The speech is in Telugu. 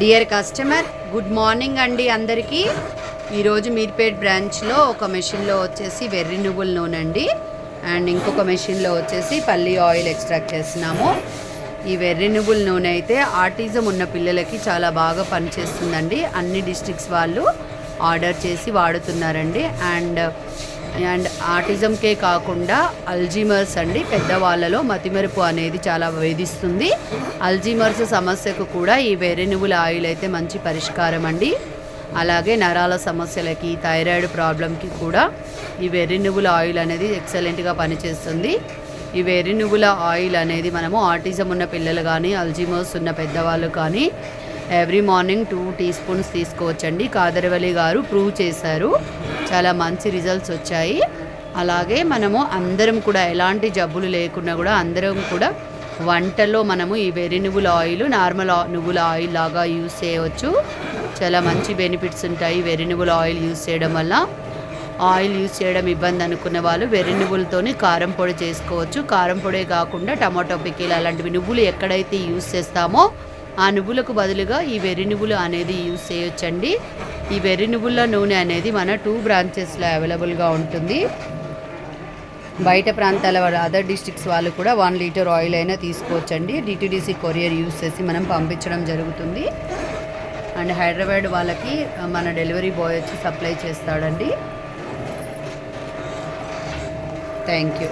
డియర్ కస్టమర్ గుడ్ మార్నింగ్ అండి అందరికీ. ఈరోజు మీర్పేట్ బ్రాంచ్లో ఒక మెషిన్లో వచ్చేసి వెర్రి నువ్వుల నూనె అండి అండ్ ఇంకొక మెషిన్లో వచ్చేసి పల్లి ఆయిల్ ఎక్స్ట్రాక్ట్ చేస్తున్నాము. ఈ వెర్రి నువ్వుల నూనె అయితే ఆర్టిజం ఉన్న పిల్లలకి చాలా బాగా పనిచేస్తుందండి. అన్ని డిస్ట్రిక్ట్స్ వాళ్ళు ఆర్డర్ చేసి వాడుతున్నారండి. అండ్ అండ్ ఆటిజంకే కాకుండా అల్జీమర్స్ అండి పెద్దవాళ్ళలో మతిమెరుపు అనేది చాలా వేధిస్తుంది. అల్జీమర్స్ సమస్యకు కూడా ఈ వెర్రి ఆయిల్ అయితే మంచి పరిష్కారం అండి. అలాగే నరాల సమస్యలకి థైరాయిడ్ ప్రాబ్లంకి కూడా ఈ వెర్రి ఆయిల్ అనేది ఎక్సలెంట్గా పనిచేస్తుంది. ఈ వెర్రి ఆయిల్ అనేది మనము ఆటిజం ఉన్న పిల్లలు కానీ అల్జీమర్స్ ఉన్న పెద్దవాళ్ళు కానీ every morning two tea spoons తీసుకోవచ్చండి. కాదరవల్లి గారు ప్రూవ్ చేశారు. చాలా మంచి రిజల్ట్స్ వచ్చాయి. అలాగే మనము అందరం కూడా ఎలాంటి జబ్బులు లేకుండా కూడా అందరం కూడా వంటల్లో మనము ఈ వెర్రి నువ్వుల ఆయిల్ నార్మల్ నువ్వుల ఆయిల్ లాగా యూస్ చేయవచ్చు. చాలా మంచి బెనిఫిట్స్ ఉంటాయి వెర్రి నువ్వుల ఆయిల్ యూస్ చేయడం వల్ల. ఆయిల్ యూస్ చేయడం ఇబ్బంది అనుకున్న వాళ్ళు వెర్రి నువ్వులతోనే కారం పొడి చేసుకోవచ్చు. కారం పొడే కాకుండా టమాటో పికిల్ అలాంటివి నువ్వులు ఎక్కడైతే యూస్ చేస్తామో ఆ నువ్వులకు బదులుగా ఈ వెర్రి నువ్వులు అనేది యూస్ చేయొచ్చండి. ఈ వెర్రి నువ్వుల నూనె అనేది మన టూ బ్రాంచెస్లో అవైలబుల్గా ఉంటుంది. బయట ప్రాంతాల వాళ్ళు అదర్ డిస్ట్రిక్ట్స్ వాళ్ళు కూడా వన్ లీటర్ ఆయిల్ అయినా తీసుకోవచ్చండి. డిటీడీసీ కొరియర్ యూస్ చేసి మనం పంపించడం జరుగుతుంది. అండ్ హైదరాబాద్ వాళ్ళకి మన డెలివరీ బాయ్ వచ్చి సప్లై చేస్తాడండి. Thank you.